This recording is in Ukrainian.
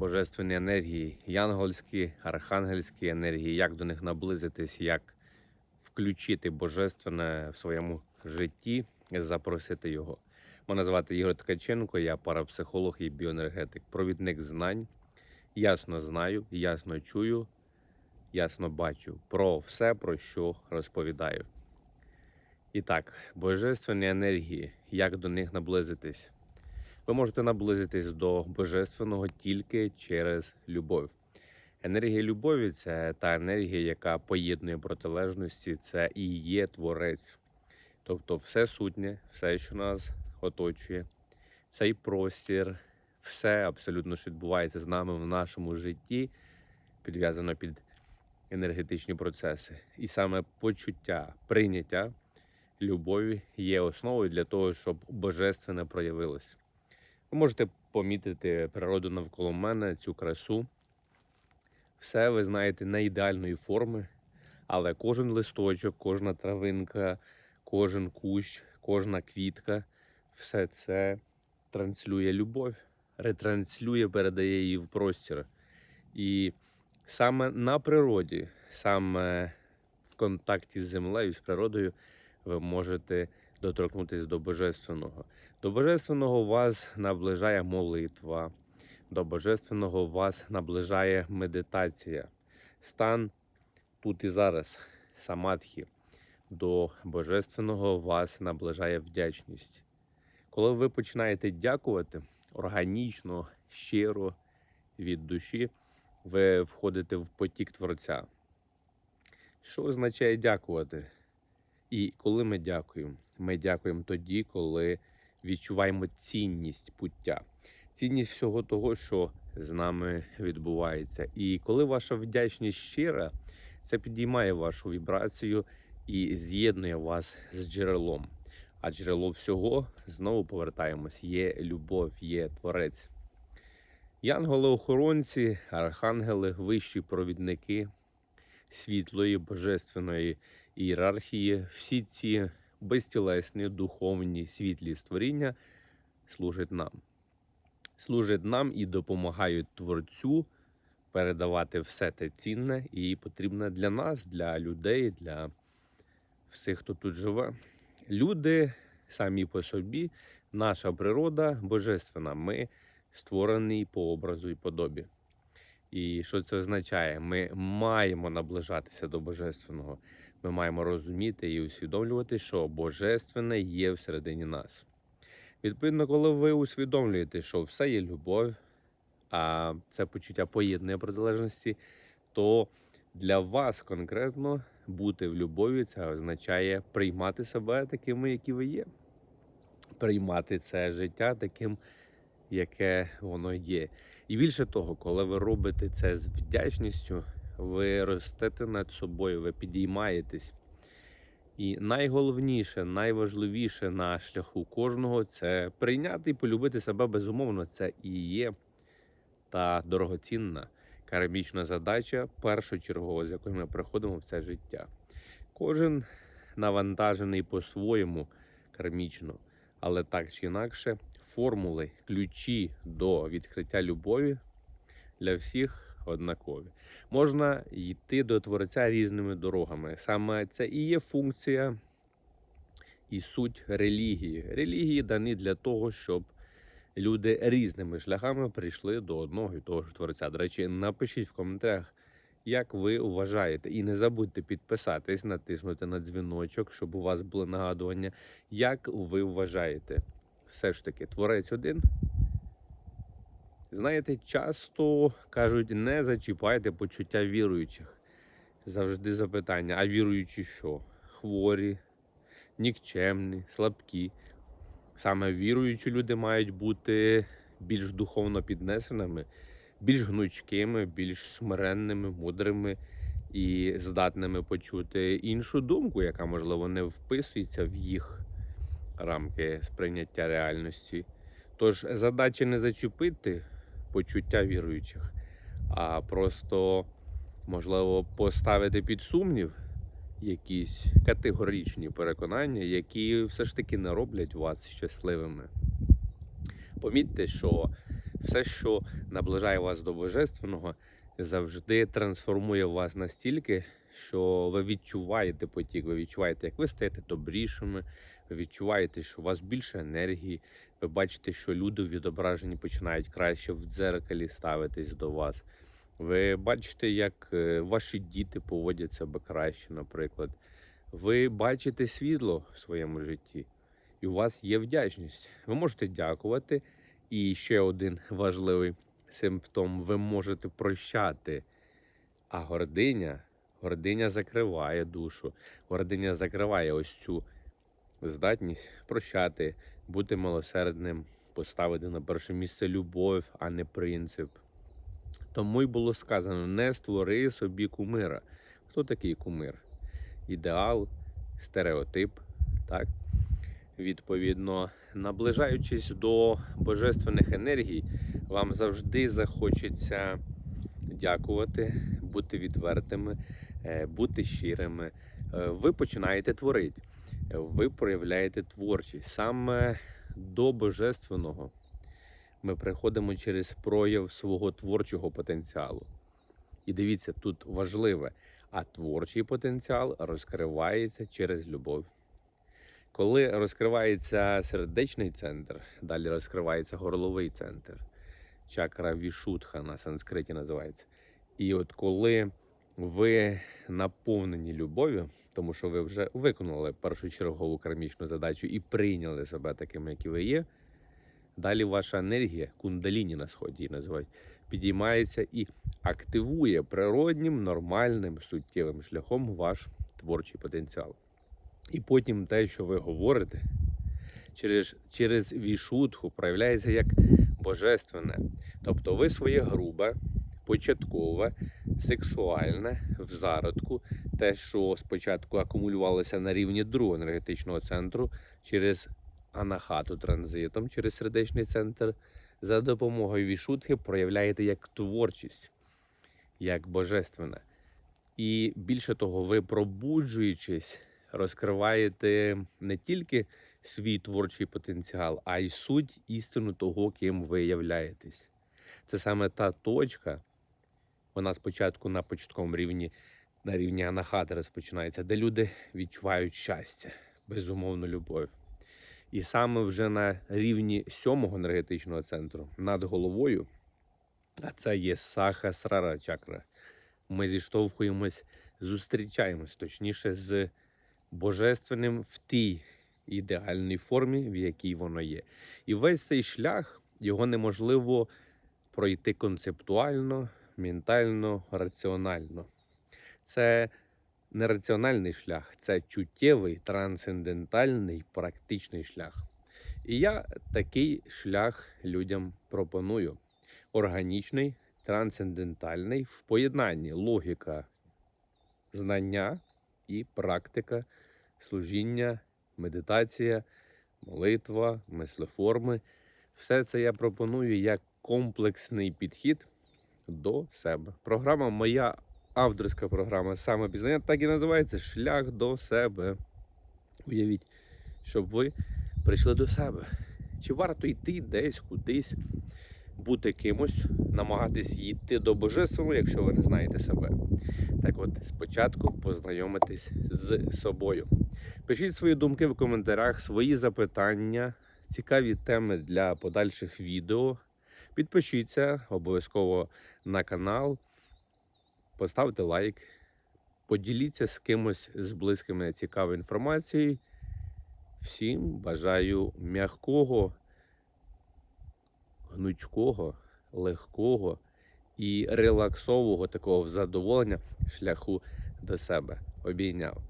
божественні енергії, янгольські, архангельські енергії, як до них наблизитись, як включити божественне в своєму житті, запросити його. Мене звати Ігор Ткаченко, я парапсихолог і біоенергетик, провідник знань. Ясно знаю, ясно чую, ясно бачу про все, про що розповідаю. І так, божественні енергії, як до них наблизитись? Ви можете наблизитись до божественного тільки через любов. Енергія любові це та енергія, яка поєднує протилежності, це і є творець. Тобто, все сутнє, все, що нас оточує, цей простір, все абсолютно, що відбувається з нами в нашому житті, підв'язано під енергетичні процеси. І саме почуття, прийняття любові є основою для того, щоб божественне проявилось. Ви можете помітити природу навколо мене, цю красу. Все ви знаєте не ідеальної форми, але кожен листочок, кожна травинка, кожен кущ, кожна квітка все це транслює любов, ретранслює, передає її в простір. І саме на природі, саме в контакті з землею, з природою, ви можете доторкнутися до Божественного. До Божественного вас наближає молитва, до Божественного вас наближає медитація, стан тут і зараз, самадхі. До Божественного вас наближає вдячність. Коли ви починаєте дякувати органічно, щиро, від душі, ви входите в потік Творця. Що означає дякувати? І коли ми дякуємо? Ми дякуємо тоді, коли відчуваємо цінність пуття, цінність всього того, що з нами відбувається. І коли ваша вдячність щира, це підіймає вашу вібрацію і з'єднує вас з джерелом. А джерело всього знову повертаємось. Є любов, є творець. Янголи-охоронці, архангели, вищі провідники світлої божественної ієрархії, всі ці безтілесні, духовні, світлі створіння служать нам. Служать нам і допомагають творцю передавати все те цінне і потрібне для нас, для людей, для всіх, хто тут живе. Люди самі по собі, наша природа божественна. Ми створені по образу і подобі. І що це означає? Ми маємо наближатися до Божественного. Ми маємо розуміти і усвідомлювати, що Божественне є всередині нас. Відповідно, коли ви усвідомлюєте, що все є любов, а це почуття поєднання протилежності, то для вас конкретно бути в любові це означає приймати себе такими, які ви є, приймати це життя таким, яке воно є. І більше того, коли ви робите це з вдячністю, ви ростете над собою, ви підіймаєтесь. І найголовніше, найважливіше на шляху кожного це прийняти і полюбити себе безумовно. Це і є та дорогоцінна кармічна задача першочергова, з якою ми приходимо в це життя. Кожен навантажений по-своєму кармічно, але так чи інакше, формули, ключі до відкриття любові для всіх однакові. Можна йти до Творця різними дорогами. Саме це і є функція і суть релігії. Релігії дані для того, щоб люди різними шляхами прийшли до одного і того ж творця. До речі, напишіть в коментарях, як ви вважаєте, і не забудьте підписатись, натиснути на дзвіночок, щоб у вас було нагадування, як ви вважаєте. Все ж таки, творець один. Знаєте, часто кажуть, не зачіпайте почуття віруючих. Завжди запитання: а віруючі що? Хворі, нікчемні, слабкі. Саме віруючі люди мають бути більш духовно піднесеними, більш гнучкими, більш смиренними, мудрими і здатними почути іншу думку, яка, можливо, не вписується в їх рамки сприйняття реальності. Тож задача не зачепити почуття віруючих, а просто, можливо, поставити під сумнів якісь категоричні переконання, які все ж таки не роблять вас щасливими. Помітьте, що Все, що наближає вас до божественного, завжди трансформує вас настільки, що ви відчуваєте потік, ви відчуваєте, як ви стаєте добрішими, відчуваєте, що у вас більше енергії, ви бачите, що люди відображені починають краще в дзеркалі ставитись до вас. Ви бачите, як е, ваші діти поводять себе краще, наприклад. Ви бачите світло в своєму житті, і у вас є вдячність. Ви можете дякувати. І ще один важливий симптом: ви можете прощати. А гординя, гординя закриває душу, гординя закриває ось цю здатність прощати, бути милосердним, поставити на перше місце любов, а не принцип. Тому й було сказано: не створи собі кумира. Хто такий кумир? Ідеал, стереотип, так? Відповідно, наближаючись до божественних енергій, вам завжди захочеться дякувати, бути відвертими, е, бути щирими. Е, Ви починаєте творити, ви проявляєте творчість. Саме до божественного ми приходимо через прояв свого творчого потенціалу. І дивіться, тут важливе, а творчий потенціал розкривається через любов. Коли розкривається сердечний центр, далі розкривається горловий центр, чакра Вішутха на санскриті називається. І от коли ви наповнені любов'ю, тому що ви вже виконали першочергову кармічну задачу і прийняли себе такими, які ви є, далі ваша енергія, кундаліні на сході її називають, підіймається і активує природнім, нормальним, суттєвим шляхом ваш творчий потенціал. І потім те, що ви говорите, через, через вішутху проявляється як божественне. Тобто ви своє грубе, початкове, сексуальне в зародку, те, що спочатку акумулювалося на рівні другого енергетичного центру, через анахату транзитом, через сердечний центр, за допомогою вішутхи проявляєте як творчість, як божественне. І більше того, ви пробуджуючись розкриваєте не тільки свій творчий потенціал, а й суть істину того, ким ви являєтесь. Це саме та точка, вона спочатку на початковому рівні, на рівні анахати розпочинається, де люди відчувають щастя, безумовну любов. І саме вже на рівні сьомого енергетичного центру над головою, а це є саха срара чакра. Ми зіштовхуємось, зустрічаємось точніше з божественним в тій ідеальній формі, в якій воно є. І весь цей шлях його неможливо пройти концептуально, ментально, раціонально. Це не раціональний шлях, це чуттєвий, трансцендентальний, практичний шлях. І я такий шлях людям пропоную: органічний, трансцендентальний в поєднанні логіка, знання і практика служіння, медитація, молитва, мислеформи. Все це я пропоную як комплексний підхід до себе. Програма моя авторська програма самопізнання так і називається Шлях до себе. Уявіть, щоб ви прийшли до себе. Чи варто йти десь кудись, бути кимось, намагатись йти до божественного, якщо ви не знаєте себе? Так от, спочатку познайомитись з собою. Пишіть свої думки в коментарях, свої запитання, цікаві теми для подальших відео. Підпишіться обов'язково на канал, поставте лайк, поділіться з кимось з близькими цікавою інформацією. Всім бажаю м'якого, гнучкого, легкого і релаксового такого задоволення шляху до себе. Обійняв.